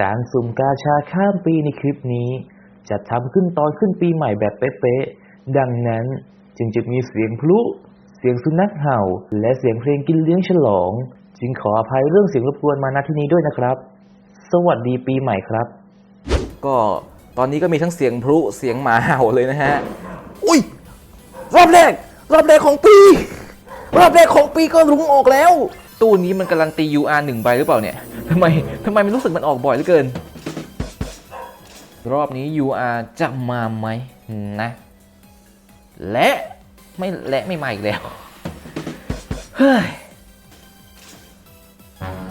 การสุ่มกาชาข้ามปีในคลิปนี้ จะทำขึ้นตอนขึ้นปีใหม่แบบเป๊ะๆ ดังนั้นจึงจะมีเสียงพลุ เสียงสุนัขเห่า และเสียงเพลงกินเลี้ยงฉลอง จึงขออภัยเรื่องเสียงรบกวนมาณที่นี้ด้วยนะครับ สวัสดีปีใหม่ครับ ก็ตอนนี้ก็มีทั้งเสียงพลุเสียงหมาเห่าเลยนะฮะ อุ้ย รอบแรก รอบแรกของปี รอบแรกของปีก็รุ้งออกแล้ว ตู้นี้มันกำลังตี UR หนึ่งใบหรือเปล่าเนี่ยทำไมทำไมมันรู้สึกมันออกบ่อยเหลือเกิน รอบนี้ UR จะมาไหมนะ และไม่และไม่มาอีกแล้ว เฮ้ย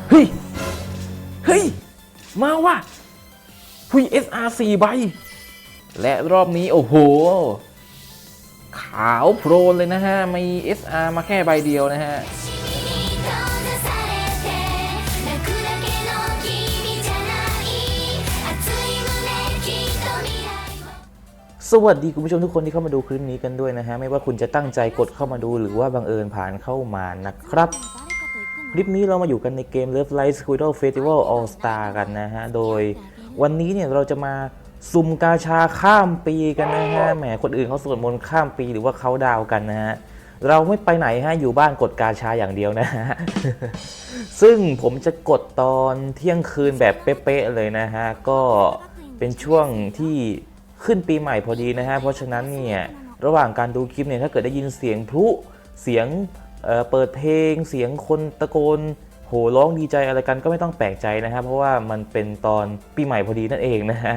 เฮ้ย เฮ้ย มาว่ะ VSR 4ใบ และรอบนี้ โอ้โห ขาวโพลนเลยนะฮะ มี SR มาแค่ใบเดียวนะฮะ สวัสดีคุณผู้ชมทุกคนที่เข้ามาดูคลิปนี้กันด้วยนะฮะ ไม่ว่าคุณจะตั้งใจกดเข้ามาดูหรือว่าบังเอิญผ่านเข้ามานะครับ คลิปนี้เรามาอยู่กันในเกม Love Light Squirtle Festival All Star กันนะฮะ โดยวันนี้เนี่ยเราจะมาสุ่มกาชาข้ามปีกันนะฮะ แหมคนอื่นเขาสวดมนต์ข้ามปีหรือว่าเขาดาวกันนะฮะ เราไม่ไปไหนฮะ อยู่บ้านกดกาชาอย่างเดียวนะฮะ ซึ่งผมจะกดตอนเที่ยงคืนแบบเป๊ะๆเลยนะฮะ ก็เป็นช่วงที่ ขึ้นปีใหม่พอดีนะฮะ เพราะฉะนั้นเนี่ยระหว่างการดูคลิปเนี่ยถ้าเกิดได้ยินเสียงพลุเสียงเเปิดเพลง เสียงคนตะโกนโหร้องดีใจอะไรกันก็ไม่ต้องแปลกใจนะฮะเพราะว่ามันเป็นตอนปีใหม่พอดีนั่นเองนะฮะ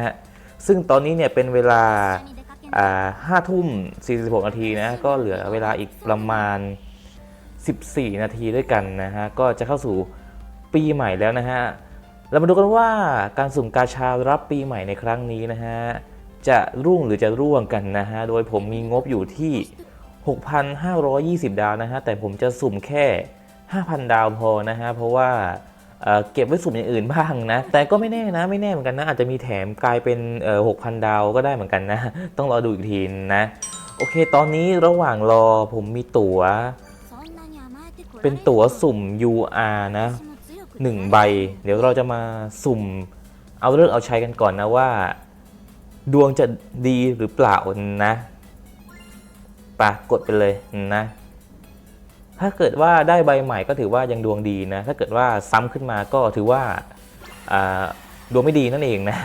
ซึ่งตอนนี้เนี่ยเป็นเวลาอ่าห้าทุ่ม46 นาทีนะก็เหลือเวลาอีกประมาณ 14 นาทีด้วยกันนะฮะก็จะเข้าสู่ปีใหม่แล้วนะฮะเรามาดูกันว่าการสุ่มกาชารับปีใหม่ในครั้งนี้นะฮะ จะรุ่งหรือจะร่วงกันนะฮะ โดยผมมีงบอยู่ที่ 6,520 ดาวนะฮะ แต่ผมจะสุ่มแค่ 5,000 ดาวพอนะฮะ เพราะว่าเเก็บไว้สุ่มอย่างอื่นบ้างนะ แต่ก็ไม่แน่นะ ไม่แน่เหมือนกันนะ อาจจะมีแถมกลายเป็นเอ่อ6,000ดาวก็ได้เหมือนกันนะ ต้องรอดูอีกทีนะ โอเค ตอนนี้ระหว่างรอผมมีตั๋ว เป็นตั๋วสุ่ม UR นะหนึ่งใบ เดี๋ยวเราจะมาสุ่ม เอาเรื่องเอาใช้กันก่อนนะว่า ดวงจะดีหรือเปล่านะปะกดไปเลยนะ ถ้าเกิดว่าได้ใบใหม่ก็ถือว่ายังดวงดีนะ ถ้าเกิดว่าซ้ำขึ้นมาก็ถือว่าดวงไม่ดีนั่นเองนะ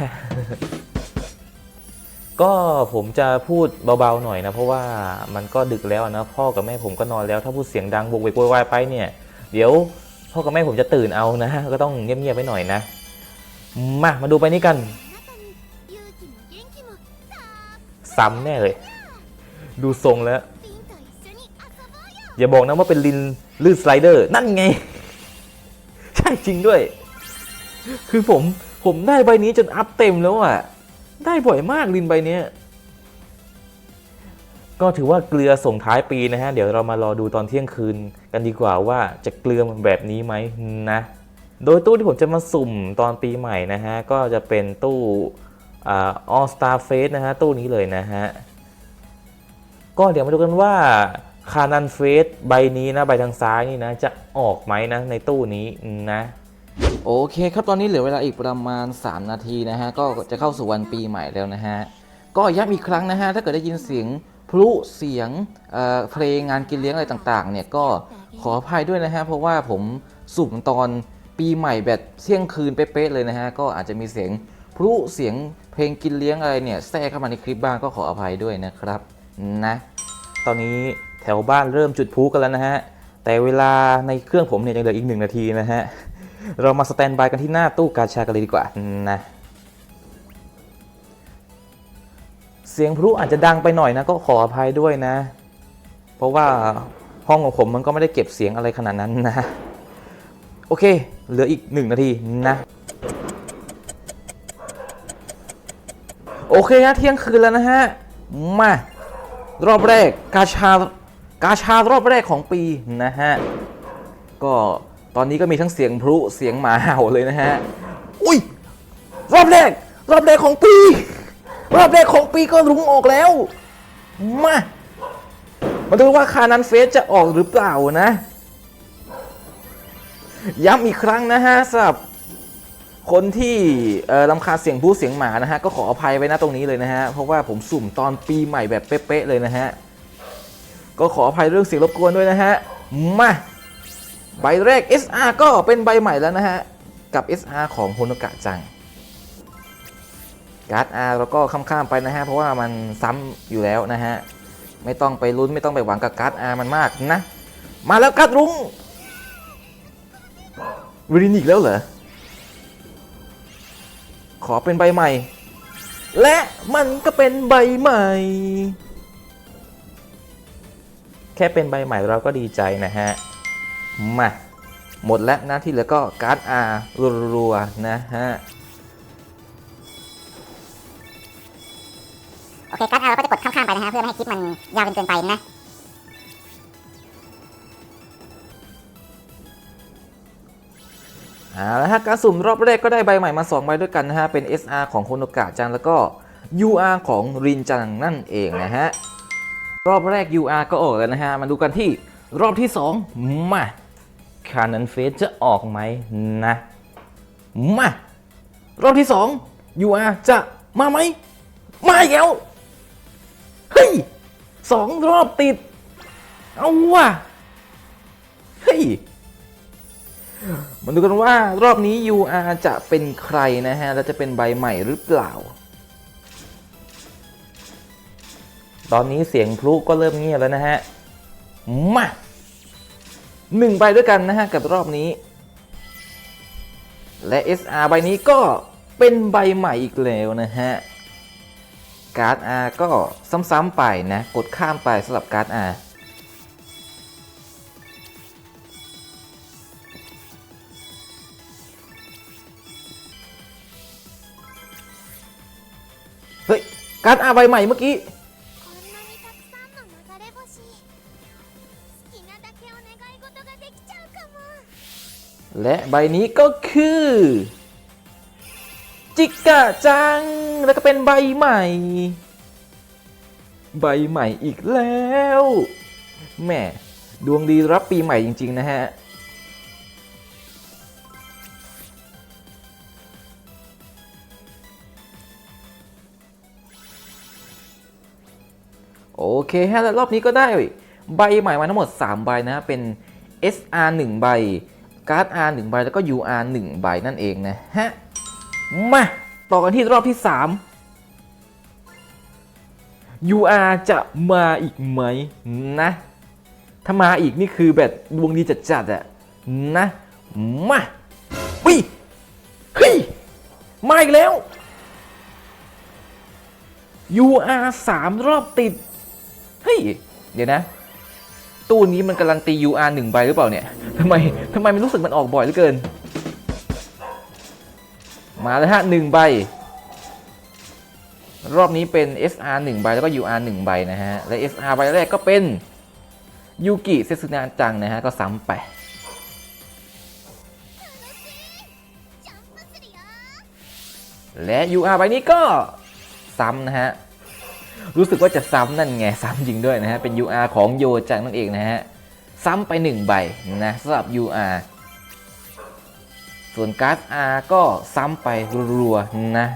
ก็ผมจะพูดเบาๆหน่อยนะ เพราะว่ามันก็ดึกแล้วนะพ่อกับแม่ผมก็นอนแล้ว ถ้าพูดเสียงดังบวกเวกวายไปเนี่ย เดี๋ยวพ่อกับแม่ผมจะตื่นเอานะ ก็ต้องเงียบๆไปหน่อยนะ มา มาดูไปนี้กัน ซ้ำแน่เลย ดูทรงแล้ว อย่าบอกนะว่าเป็นลินลื่นสไลเดอร์ นั่นไง ใช่จริงด้วย คือผมผมได้ใบนี้จนอัพเต็มแล้วอะ่ะ ได้บ่อยมากลินใบนี้ก็ถือว่าเกลือส่งท้ายปีนะฮะ เดี๋ยวเรามารอดูตอนเที่ยงคืนกันดีกว่าว่าจะเกลือแบบนี้ไหมนะ โดยตู้ที่ผมจะมาสุ่มตอนปีใหม่นะฮะ ก็จะเป็นตู้ อ่า All Star Face นะฮะตู้นี้เลยนะฮะ ก็เดี๋ยวมาดูกันว่าคานันเฟสใบนี้นะ ใบทางซ้ายนี่นะ จะออกไหมนะ ในตู้นี้นะ โอเคครับตอนนี้เหลือเวลาอีกประมาณ 3 นาทีนะฮะ ก็จะเข้าสู่วันปีใหม่แล้วนะฮะ ก็ย้ำอีกครั้งนะฮะ ถ้าเกิดได้ยินเสียงพลุเสียงเเพลงงานกินเลี้ยงอะไรต่างๆ เนี่ยก็ขออภัยด้วยนะฮะ เพราะว่าผมสุ่มตอนปีใหม่แบบเที่ยงคืนเป๊ะๆเลยนะฮะ ก็อาจจะมีเสียง พลุเสียงเพลงกินเลี้ยงอะไรเนี่ยแทรกเข้ามาในคลิปบ้างก็ขออภัยด้วยนะครับนะตอนนี้แถวบ้านเริ่มจุดพลุกันแล้วนะฮะแต่เวลาในเครื่องผมเนี่ยยังเหลืออีกหนึ่งนาทีนะฮะเรามาสแตนบายกันที่หน้าตู้กาชากันเลยดีกว่านะเสียงพลุอาจจะดังไปหน่อยนะก็ขออภัยด้วยนะ เพราะว่าห้องของผมมันก็ไม่ได้เก็บเสียงอะไรขนาดนั้นนะ โอเค เหลืออีกหนึ่งนาทีนะ โอเคฮะเที่ยงคืนแล้วนะฮะ มารอบแรกกาชากาชารอบแรกของปีนะฮะ ก็ตอนนี้ก็มีทั้งเสียงพลุเสียงหมาเห่าเลยนะฮะ อุ้ย รอบแรก รอบแรกของปี รอบแรกของปีก็รุ้งออกแล้ว มา มาดูว่าคานันเฟสจะออกหรือเปล่านะ ย้ำอีกครั้งนะฮะสำหรับ คนที่เอ่อรำคาเสียงผู้เสียงหมานะฮะก็ขออภัยไว้นะตรงนี้เลยนะฮะเพราะว่าผมสุ่มตอนปีใหม่แบบเป๊ะๆเลยนะฮะก็ขออภัยเรื่องเสียงรบกวนด้วยนะฮะมาใบแรก SR ก็เป็นใบใหม่แล้วนะฮะกับ SR ของโฮโนกะจังการ์ด R แล้วก็ข้ามๆไปนะฮะเพราะว่ามันซ้ำอยู่แล้วนะฮะไม่ต้องไปลุ้นไม่ต้องไปหวังกับการ์ด R มันมากนะ มาแล้วการ์ดรุ้งวิรินิกแล้วเหรอ ขอเป็นใบใหม่ และมันก็เป็นใบใหม่ แค่เป็นใบใหม่เราก็ดีใจนะฮะ มา หมดแล้วนะที่เหลือก็การ์ด R รัวๆนะฮะ โอเคการ์ดเราก็จะกดข้ามๆไปนะฮะ เพื่อไม่ให้คลิปมันยาวจนเกินไปนะ อ่าละฮะการสุ่มรอบแรกก็ได้ใบใหม่มา 2 ใบด้วยกันนะฮะ เป็น SR ของโคโนกะจังแล้วก็ UR ของรินจังนั่นเองนะฮะ รอบแรก UR ก็ออกแล้วนะฮะ มาดูกันที่รอบที่ 2 มาคานันเฟสจะออกไหมนะ มารอบที่ 2 UR จะมาไหมมาอีกแล้ว เฮ้ยสองรอบติด เอาว่ะเฮ้ย มาดูกันว่ารอบนี้ UR จะเป็นใครนะฮะ และจะเป็นใบใหม่หรือเปล่า ตอนนี้เสียงพลุก็เริ่มเงียบแล้วนะฮะ มาหนึ่งใบด้วยกันนะฮะ กับรอบนี้ และ SR ใบนี้ก็เป็นใบใหม่อีกแล้วนะฮะ การ์ด R ก็ซ้ำๆไปนะ กดข้ามไปสำหรับการ์ด R การอาใบใหม่เมื่อกี้และใบนี้ก็คือ จิกะจัง แล้วก็เป็นใบใหม่ ใบใหม่อีกแล้วแม่ดวงดีรับปีใหม่จริง ๆ นะฮะ เคฮะแล้วรอบนี้ก็ได้ใบใหม่มาทั้งหมด 3 ใบนะเป็น SR 1 ใบ การ์ด R 1 ใบ แล้วก็ UR 1 ใบนั่นเองนะฮะ มา ต่อกันที่รอบที่ 3 UR จะมาอีกไหมนะ ถ้ามาอีกนี่คือแบบดวงดีจัดๆอะนะ มาวิเฮ้ย มาอีกแล้ว UR 3 รอบติด เฮ้ย เดี๋ยวนะ ตู้นี้มันกำลังตี UR หนึ่งใบหรือเปล่าเนี่ยทำไมทำไมมันรู้สึกมันออกบ่อยเหลือเกิน มาเลยฮะหนึ่งใบ รอบนี้เป็น SR 1ใบแล้วก็ UR 1ใบนะฮะ และ SR ใบแรกก็เป็นยูกิเซซุนาจังนะฮะ ก็ซ้ำไปและ UR ใบนี้ก็ซ้ำนะฮะ รู้สึกว่าจะซ้ำนั่นไง ซ้ำจริงด้วยนะฮะ เป็น UR ของโยจังนั่นเองนะฮะ ซ้ำไป 1 ใบนะสำหรับ UR ส่วนการ์ด R ก็ซ้ำไปรัวๆนะ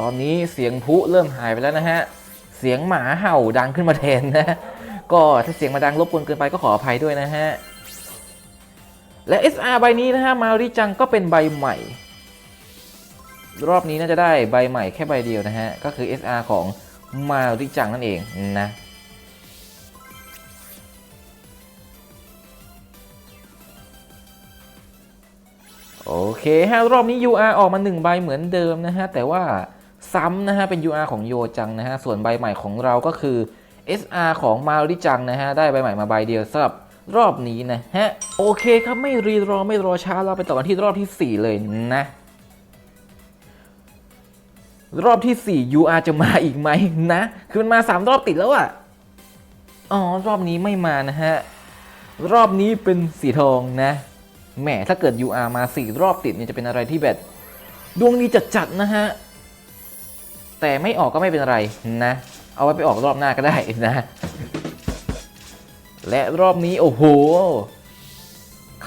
ตอนนี้เสียงพุเริ่มหายไปแล้วนะฮะ เสียงหมาเห่าดังขึ้นมาแทนนะ ก็ถ้าเสียงมาดังรบกวนเกินไปก็ขออภัยด้วยนะฮะ และ SR ใบนี้นะฮะ มาริจังก็เป็นใบใหม่ รอบนี้น่าจะได้ใบใหม่แค่ใบเดียวนะฮะ ก็คือ SR ของมาริจังนั่นเองนะโอเคฮะรอบนี้ UR ออกมา 1 ใบเหมือนเดิมนะฮะ แต่ว่าซ้ำนะฮะ เป็น UR ของโยจังนะฮะ ส่วนใบใหม่ของเราก็คือ SR ของมาริจังนะฮะ ได้ใบใหม่มาใบเดียวสำหรับรอบนี้นะฮะ โอเคครับไม่รีรอไม่รอช้าเราไปต่อกันที่รอบทีสี่4 เลยนะ รอบที่ 4 UR จะมาอีกไหมนะ คือมันมา 3 รอบติดแล้วอะอ๋อ รอบนี้ไม่มานะฮะ รอบนี้เป็นสีทองนะ แหม ถ้าเกิด UR มา 4 รอบติดเนี่ยจะเป็นอะไรที่แบบ ดวงดีจัดๆนะฮะ แต่ไม่ออกก็ไม่เป็นไรนะ เอาไว้ไปออกรอบหน้าก็ได้นะ และรอบนี้โอ้โห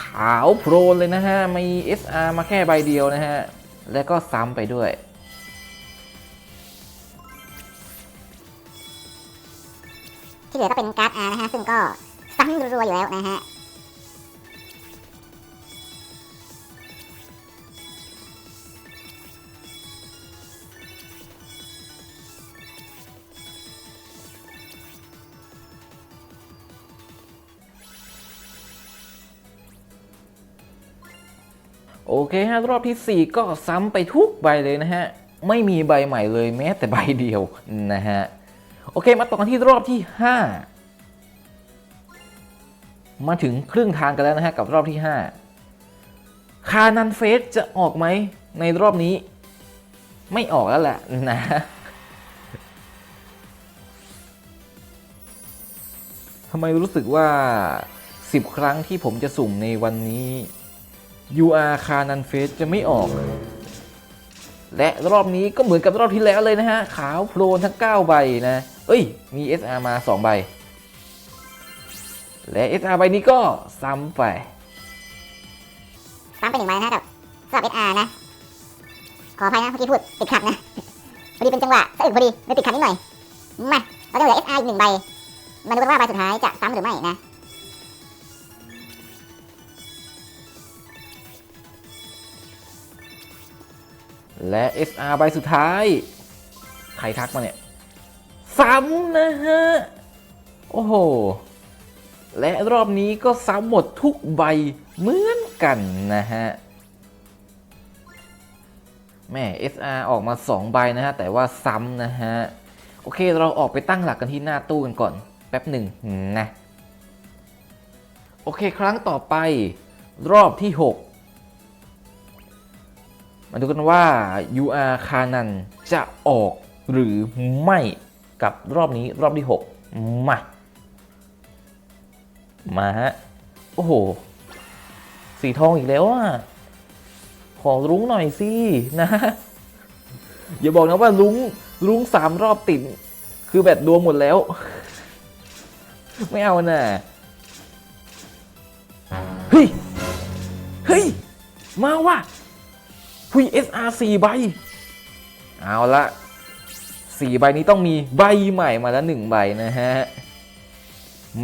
ขาวโพลนเลยนะฮะ มี SR มาแค่ใบเดียวนะฮะ และก็ซ้ำไปด้วย เหลือก็เป็นการ์ดอาร์นะฮะ ซึ่งก็ซ้ำรัวๆอยู่แล้วนะฮะโอเคฮะรอบทีสี่4 ก็ซ้ำไปทุกใบเลยนะฮะ ไม่มีใบใหม่เลยแม้แต่ใบเดียวนะฮะ โอเคมาต่อกันที่รอบที่ 5 มาถึงครึ่งทางกันแล้วนะฮะกับรอบที่ 5 คานันเฟสจะออกไหมในรอบนี้ ไม่ออกแล้วแหละนะทำไมรู้สึกว่า 10 ครั้งที่ผมจะสุ่มในวันนี้ UR คานันเฟสจะไม่ออก และรอบนี้ก็เหมือนกับรอบที่แล้วเลยนะฮะ ขาวโพลนทั้ง 9 ใบนะ เอ้ย มี SR มา 2 ใบ และ SR ใบนี้ก็ซ้ำไปซ้ำไปหนึ่งใบนะฮะกับสำหรับ SR นะ ขออภัยนะเมื่อกี้พูดติดขัดนะ พอดีเป็นจังหวะสะอึกพอดีเลยติดขัดนิดหน่อย มาเราจะเหลือ SR อีกหนึ่งใบ มาดูกันว่าใบสุดท้ายจะซ้ำหรือไม่นะและ SR ใบสุดท้าย ใครทักมาเนี่ย ซ้ำนะฮะ โอ้โห และรอบนี้ก็ซ้ำหมดทุกใบเหมือนกันนะฮะแม่ SR ออกมา 2 ใบนะฮะ แต่ว่าซ้ำนะฮะ โอเคเราออกไปตั้งหลักกันที่หน้าตู้กันก่อน แป๊บหนึ่งนะ โอเคครั้งต่อไป รอบที่ 6 มาดูกันว่า UR คานันจะออกหรือไม่ กับรอบนี้รอบที่ 6 มา มาฮะ โอ้โห สีทองอีกแล้วอะ ขอรุ้งหน่อยสินะ อย่าบอกนะว่ารุ้งรุ้งสามรอบติด คือแบตดวงหมดแล้ว ไม่เอาน่ะ เฮ้ย เฮ้ย มาว่ะพุย SR 4ใบ เอาละ 4ใบนี้ต้องมีใบใหม่มาแล้ว1ใบนะฮะ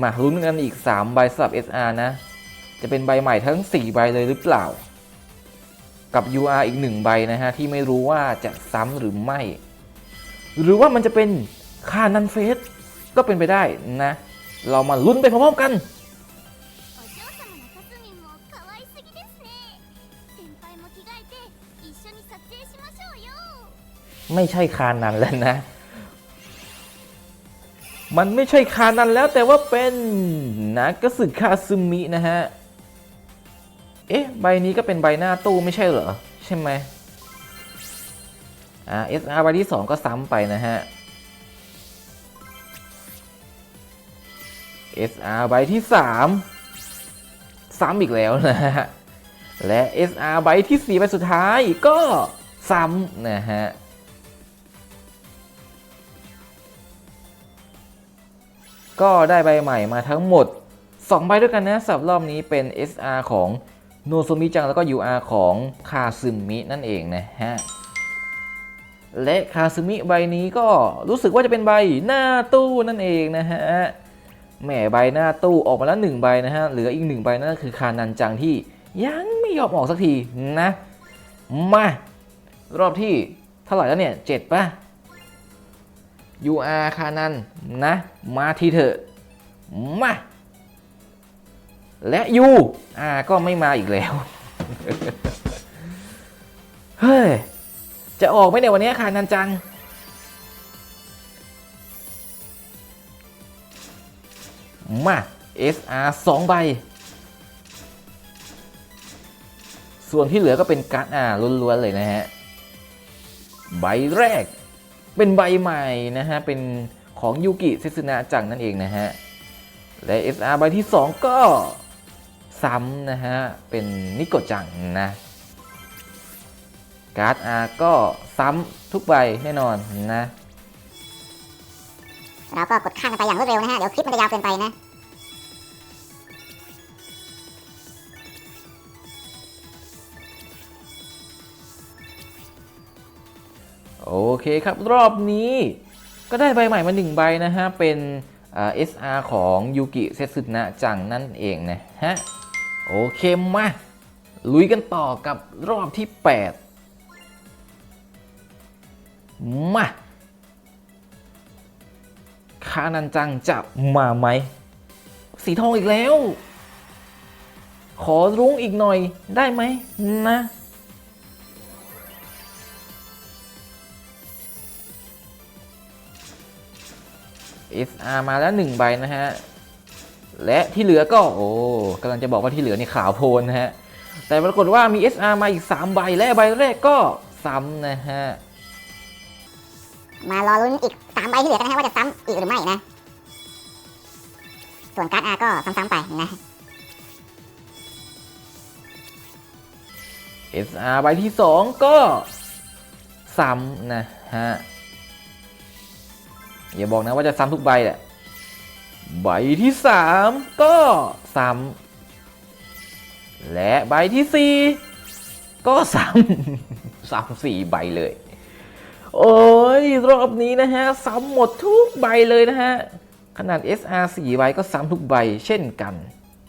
มาลุ้นกันอีก3ใบสำหรับ SR นะ จะเป็นใบใหม่ทั้ง4ใบเลยหรือเปล่า กับ UR อีก1ใบนะฮะ ที่ไม่รู้ว่าจะซ้ำหรือไม่ หรือว่ามันจะเป็นคานันเฟสก็เป็นไปได้นะ เรามาลุ้นไปพร้อมๆกัน ไม่ใช่คานันแล้วนะ มันไม่ใช่คานันแล้วแต่ว่าเป็นนะกระสึคาซึมินะฮะ เอ๊ะ ใบนี้ก็เป็นใบหน้าตู้ไม่ใช่เหรอ ใช่ไหมอ่าเอใบที่ 2 ก็ซ้ำไปนะฮะ SR ใบที่ 3 ซ้ำอีกแล้วนะฮะ และ SR ใบที่ 4 ใบสุดท้ายก็ซ้ำนะฮะ ก็ได้ใบใหม่มาทั้งหมด 2 ใบด้วยกันนะสำหรับรอบนี้เป็น SR ของโนโซมิจังแล้วก็ UR ของคาซึมินั่นเองนะฮะ และคาซึมิใบนี้ก็รู้สึกว่าจะเป็นใบหน้าตู้นั่นเองนะฮะแหมใบหน้าตู้ออกมาแล้วหนึ่งใบนะฮะเหลืออีกหนึ่งใบนั่นก็คือคานันจังที่ยังไม่ยอมออกสักทีนะ มารอบที่เท่าไหร่แล้วเนี่ยเจ็ดป่ะ UR คานันนะ มาทีเถอะ มา และ U อ่าก็ไม่มาอีกแล้ว เฮ้ย จะออกไหมในวันนี้คานันจัง มา SR 2 ใบ ส่วนที่เหลือก็เป็นการ์ดอ่าล้วนๆเลยนะฮะ ใบแรก เป็นใบใหม่นะฮะ เป็นของยูกิเซซึนะจังนั่นเองนะฮะ และ SR ใบที่ 2 ก็ซ้ำนะฮะ เป็นนิโกะจังนะการ์ด R ก็ซ้ำทุกใบแน่นอนนะ เราก็กดข้ามกันไปอย่างรวดเร็วนะฮะ เดี๋ยวคลิปมันจะยาวเกินไปนะ โอเคครับรอบนี้ก็ได้ใบใหม่มาหนึ่งใบนะฮะ เป็นเอ่า SR ของยูกิเซตสึนะจังนั่นเองนะฮะ โอเคมาลุยกันต่อกับรอบที่ 8 มาคานันจังจะมาไหม สีทองอีกแล้ว ขอรุ้งอีกหน่อยได้ไหมนะ SR มาแล้ว 1 ใบนะฮะ และที่เหลือก็โอ้กำลังจะบอกว่าที่เหลือนี่ขาวโพลนนะฮะ แต่ปรากฏว่ามี SR มาอีก 3 ใบ และใบแรกก็ซ้ำนะฮะ มารอลุ้นอีกสามใบที่เหลือกันนะฮะว่าจะซ้ำอีกหรือไม่นะ ส่วนการ์ดอาก็ซ้ำๆไปนะ SR ใบที่ 2 ก็ซ้ำนะฮะ อย่าบอกนะว่าจะซ้ำทุกใบแหละ ใบที่3ก็ซ้ำและใบที่4ก็ซ้ำซ้ำสี่ใบเลย โอ้ยรอบนี้นะฮะ ซ้ำหมดทุกใบเลยนะฮะ ขนาด SR 4ใบก็ซ้ำทุกใบเช่นกัน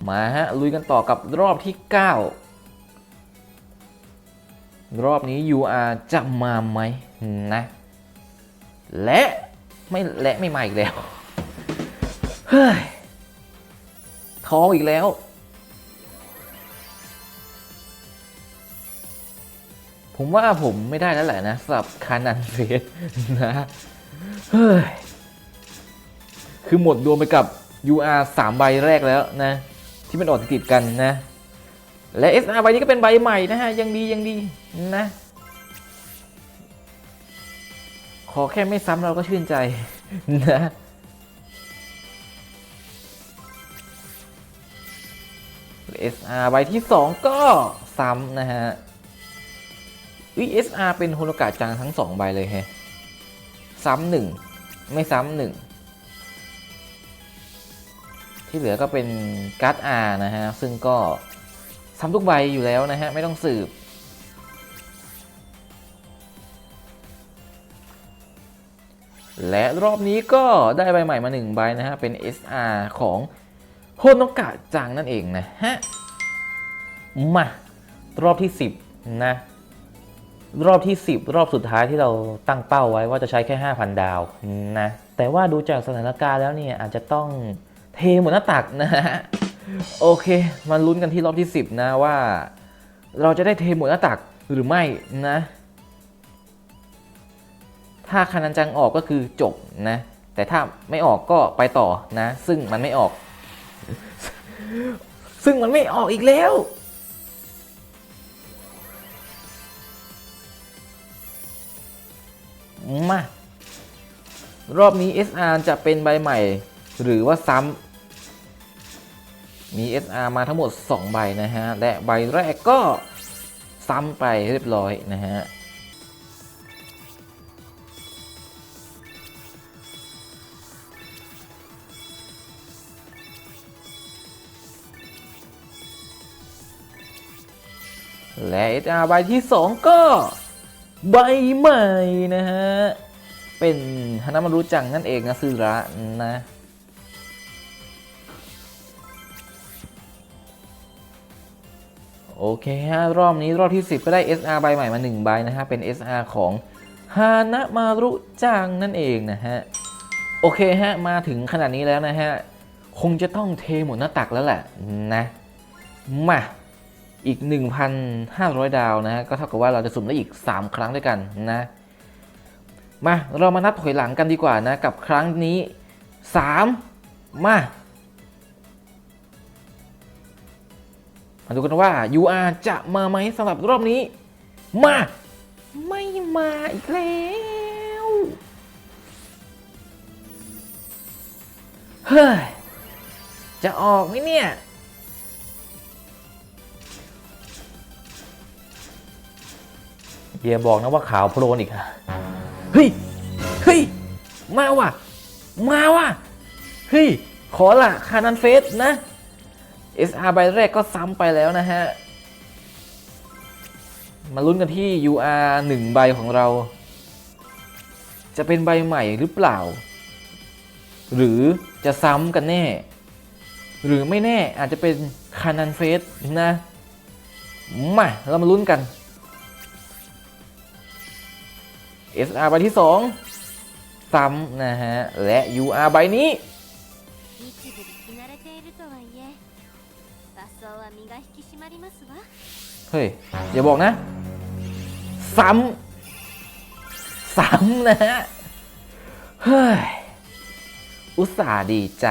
มาฮะ ลุยกันต่อกับรอบที่ 9 รอบนี้ UR จะมาไหมนะ และ ไม่และไม่มาอีกแล้ว เฮ้ยท้องอีกแล้ว ผมว่าผมไม่ได้แล้วแหละนะสำหรับคานันเฟสนะเฮ้ยคือหมดดวงไปกับ UR 3 ใบแรกแล้วนะ ที่มันออกติดกันนะ และ SR ใบนี้ก็เป็นใบใหม่นะฮะ ยังดียังดีนะ อแค่ไม่ซ้ำเราก็ชื่นใจนะ SR ใบที่ 2 ก็ซ้ำนะฮะอุ้ย SR เป็นโฮโลกาจังทั้ง 2 ใบเลยฮะ ซ้ำหนึ่งไม่ซ้ำหนึ่งที่เหลือก็เป็นการ์ด R นะฮะ ซึ่งก็ซ้ำทุกใบอยู่แล้วนะฮะ ไม่ต้องสืบ และรอบนี้ก็ได้ใบใหม่มาหนึ่งใบนะฮะ เป็น SR ของโฮโนกะจังนั่นเองนะฮะ มารอบที่ 10 นะ รอบที่ 10 รอบสุดท้ายที่เราตั้งเป้าไว้ว่าจะใช้แค่ 5,000 ดาวนะ แต่ว่าดูจากสถานการณ์แล้วเนี่ย อาจจะต้องเทหมดหน้าตักนะฮะ โอเค มาลุ้นกันที่รอบที่ 10 นะว่า เราจะได้เทหมดหน้าตักหรือไม่นะ ถ้าคานันจังออกก็คือจบนะ แต่ถ้าไม่ออกก็ไปต่อนะ ซึ่งมันไม่ออก ซึ่งมันไม่ออกอีกแล้วมารอบนี้ SR จะเป็นใบใหม่ หรือว่าซ้ำมี SR มาทั้งหมด 2 ใบนะฮะ และใบแรกก็ซ้ำไปเรียบร้อยนะฮะ และ SR ใบที่ 2 ก็ใบใหม่นะฮะ เป็นฮานามารุจังนั่นเองนะซึระนะโอเคฮะรอบนี้รอบที่ 10 ก็ได้ SR ใบใหม่มา 1 ใบนะฮะ เป็น SR ของฮานามารุจังนั่นเองนะฮะ โอเคฮะ มาถึงขนาดนี้แล้วนะฮะ คงจะต้องเทหมดหน้าตักแล้วแหละนะ มา อีก 1,500 ดาวนะฮะก็เท่ากับว่าเราจะสุ่มได้อีก 3 ครั้งด้วยกันนะมาเรามานับถอยหลังกันดีกว่านะกับครั้งนี้ 3 มา มาดูกันว่า UR จะมาไหมสำหรับรอบนี้ มา ไม่มาอีกแล้วเฮ้ยจะออกไหมเนี่ย เฮียบอกนะว่าขาวโพลนอีกอะเฮ้ย เฮ้ย มาว่ะ มาว่ะ เฮ้ย ขอละคานันเฟสนะ SR ใบแรกก็ซ้ำไปแล้วนะฮะ มาลุ้นกันที่ UR 1ใบของเรา จะเป็นใบใหม่หรือเปล่า หรือจะซ้ำกันแน่ หรือไม่แน่อาจจะเป็นคานันเฟสนะ มา เรามาลุ้นกัน SR ใบที่ 2 ซ้ำนะฮะ และ UR ใบนี้เฮ้ย อย่าบอกนะ ซ้ำ ซ้ำนะฮะ เฮ้ย อุตส่าห์ดีใจ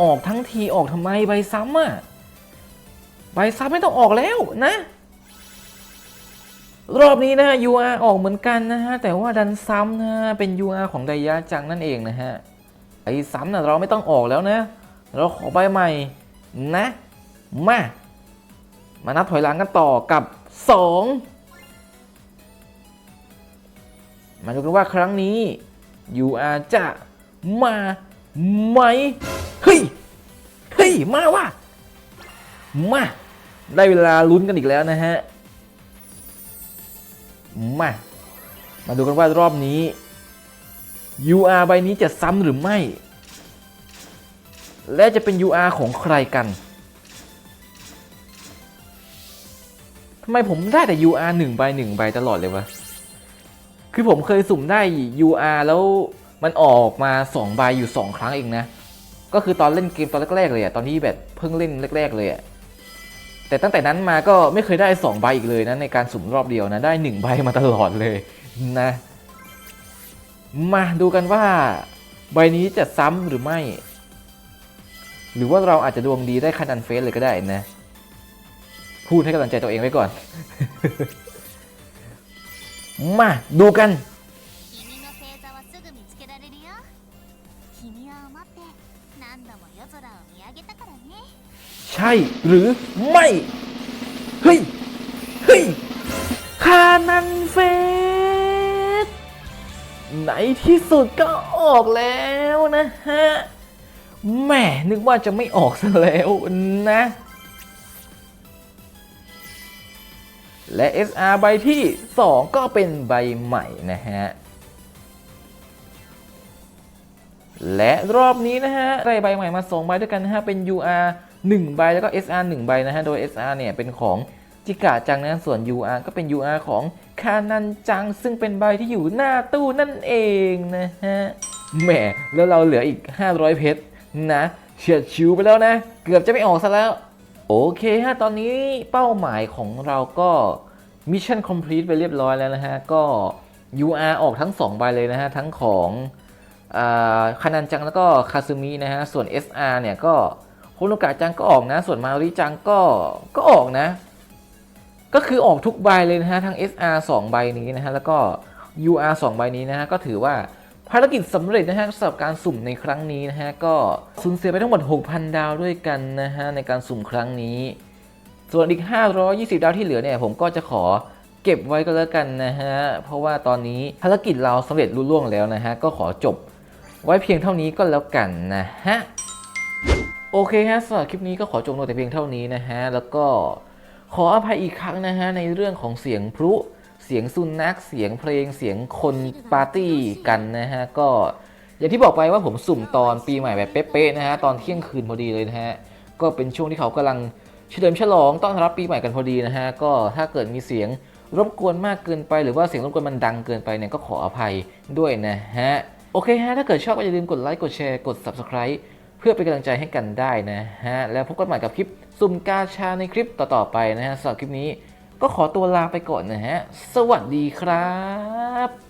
ออกทั้งทีออกทำไมใบซ้ำอะใบซ้ำไม่ต้องออกแล้วนะ รอบนี้นะฮะ UR ออกเหมือนกันนะฮะ แต่ว่าดันซ้ำนะฮะ เป็น UR ของไดยะจังนั่นเองนะฮะ ไอ้ซ้ำน่ะเราไม่ต้องออกแล้วนะ เราขอใบใหม่นะ มา มานับถอยหลังกันต่อกับ 2 มาดูกันว่าครั้งนี้ UR จะมาไหม เฮ้ย เฮ้ย มาว่ะ มา ได้เวลาลุ้นกันอีกแล้วนะฮะ มามาดูกันว่ารอบนี้ UR ใบนี้จะซ้ำหรือไม่ และจะเป็น UR ของใครกันทำไมผมได้แต่ UR 1ใบ1ใบตลอดเลยวะ คือผมเคยสุ่มได้ UR แล้วมันออกมา2ใบอยู่ 2 ครั้งเองนะ ก็คือตอนเล่นเกมตอนแรกๆเลยอะตอนที่แบบเพิ่งเล่นแรกๆเลยอะ แต่ตั้งแต่นั้นมาก็ไม่เคยได้2ใบอีกเลยนะในการสุ่มรอบเดียวนะได้1ใบมาตลอดเลยนะ มาดูกันว่า ใบนี้จะซ้ำหรือไม่ หรือว่าเราอาจจะดวงดีได้คันอันเฟสเลยก็ได้นะพูดให้กำลังใจตัวเองไว้ก่อน มาดูกัน 君の星座はすぐ見つけられるよ君は思って何度も夜空を見上げたからね ใช่หรือไม่ เฮ้ย เฮ้ย คานันเฟสในที่สุดก็ออกแล้วนะฮะแหม่นึกว่าจะไม่ออกซะแล้วนะ และ SR ใบที่ 2 ก็เป็นใบใหม่นะฮะ และรอบนี้นะฮะได้ใบใหม่มา2ใบด้วยกันนะฮะ เป็น UR 1 ใบ แล้วก็ SR 1 ใบนะฮะ โดย SR เนี่ยเป็นของจิกะจังนะ ส่วน UR ก็เป็น UR ของคานันจัง ซึ่งเป็นใบที่อยู่หน้าตู้นั่นเองนะฮะ แหม แล้วเราเหลืออีก 500 เพชรนะเฉียดชิวไปแล้วนะ เกือบจะไม่ออกซะแล้ว โอเคฮะ ตอนนี้เป้าหมายของเราก็มิชชั่นคอมพลีทไปเรียบร้อยแล้วนะฮะ ก็ UR ออกทั้ง 2 ใบเลยนะฮะ ทั้งของ คานันจังแล้วก็คาซึมินะฮะ ส่วน SR เนี่ยก็โฮโนกะจังก็ออกนะ ส่วนมาริจังก็ก็ออกนะ ก็คือออกทุกใบเลยนะฮะ ทั้ง SR 2 ใบนี้นะฮะ แล้วก็ UR 2 ใบนี้นะฮะ ก็ถือว่าภารกิจสำเร็จนะฮะสำหรับการสุ่มในครั้งนี้นะฮะ ก็สูญเสียไปทั้งหมด 6,000 ดาวด้วยกันนะฮะ ในการสุ่มครั้งนี้ ส่วนอีก 520 ดาวที่เหลือเนี่ย ผมก็จะขอเก็บไว้ก็แล้วกันนะฮะ เพราะว่าตอนนี้ภารกิจเราสำเร็จรุ่ล่วงแล้วนะฮะ ก็ขอจบ ไว้เพียงเท่านี้ก็แล้วกันนะฮะ โอเคฮะสำหรับคลิปนี้ก็ขอจบลงแต่เพียงเท่านี้นะฮะ แล้วก็ขออภัยอีกครั้งนะฮะ ในเรื่องของเสียงพลุ เสียงสุนัขเสียงเพลงเสียงคนปาร์ตี้กันนะฮะ ก็อย่างที่บอกไปว่าผมสุ่มตอนปีใหม่แบบเป๊ะๆนะฮะ ตอนเที่ยงคืนพอดีเลยนะฮะ ก็เป็นช่วงที่เขากำลังเฉลิมฉลองต้อนรับปีใหม่กันพอดีนะฮะ ก็ถ้าเกิดมีเสียงรบกวนมากเกินไป หรือว่าเสียงรบกวนมันดังเกินไปเนี่ยก็ขออภัยด้วยนะฮะ โอเคฮะ ถ้าเกิดชอบก็อย่าลืมกดไลค์กดแชร์กด subscribe เพื่อเป็นกำลังใจให้กันได้นะฮะ แล้วพบกันใหม่กับคลิปสุ่มกาชาในคลิปต่อๆไปนะฮะสำหรับคลิปนี้ก็ขอตัวลาไปก่อนนะฮะ สวัสดีครับ